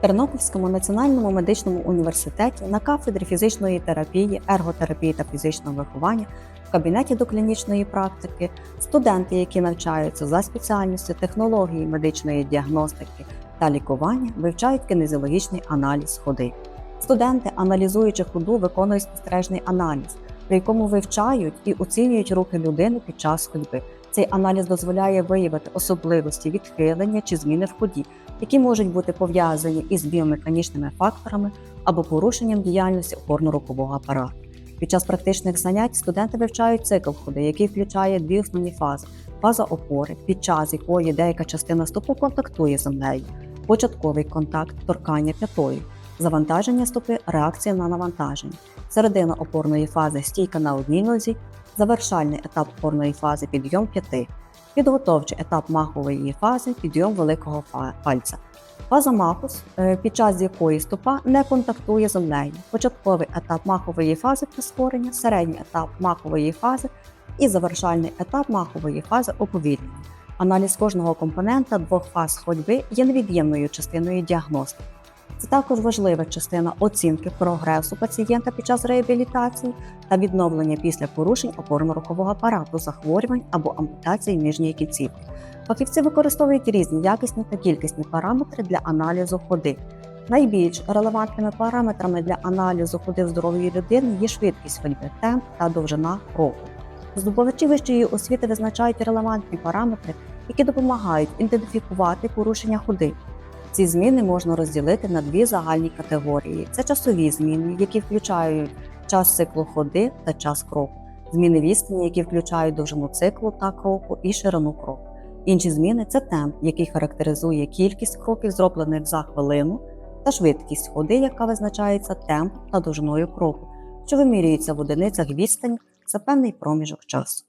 Тернопільському національному медичному університеті на кафедрі фізичної терапії, ерготерапії та фізичного виховання в кабінеті доклінічної практики студенти, які навчаються за спеціальністю технології медичної діагностики та лікування, вивчають кинезіологічний аналіз ходи. Студенти, аналізуючи ходу, виконують спостережний аналіз, при якому вивчають і оцінюють рухи людини під час ходьби. Цей аналіз дозволяє виявити особливості відхилення чи зміни в ході, які можуть бути пов'язані із біомеханічними факторами або порушенням діяльності опорно-рухового апарату. Під час практичних занять студенти вивчають цикл ходи, який включає дві основні фази: фаза опори, під час якої деяка частина стопу контактує з землею, початковий контакт, торкання п'ятою, завантаження стопи, реакція на навантаження, середина опорної фази стійка на одній нозі, завершальний етап опорної фази підйом п'яти, підготовчий етап махової фази підйом великого пальця. Фаза махус, е, під час якої стопа не контактує з землею, початковий етап махової фази прискорення, середній етап махової фази і завершальний етап махової фази оповільнення. Аналіз кожного компонента двох фаз ходьби є невід'ємною частиною діагностики. Це також важлива частина оцінки прогресу пацієнта під час реабілітації та відновлення після порушень опорно-рухового апарату, захворювань або ампутації нижньої кінцівки. Фахівці використовують різні якісні та кількісні параметри для аналізу ходи. Найбільш релевантними параметрами для аналізу ходи здорової людини є швидкість ходьби, темп та довжина року. Здобувачі вищої освіти визначають релевантні параметри, які допомагають ідентифікувати порушення ходи. Ці зміни можна розділити на дві загальні категорії: це часові зміни, які включають час циклу ходи та час кроку, зміни відстані, які включають довжину циклу та кроку і ширину кроку. Інші зміни це темп, який характеризує кількість кроків, зроблених за хвилину, та швидкість ходи, яка визначається темпом та довжиною кроку, що вимірюється в одиницях відстані за певний проміжок часу.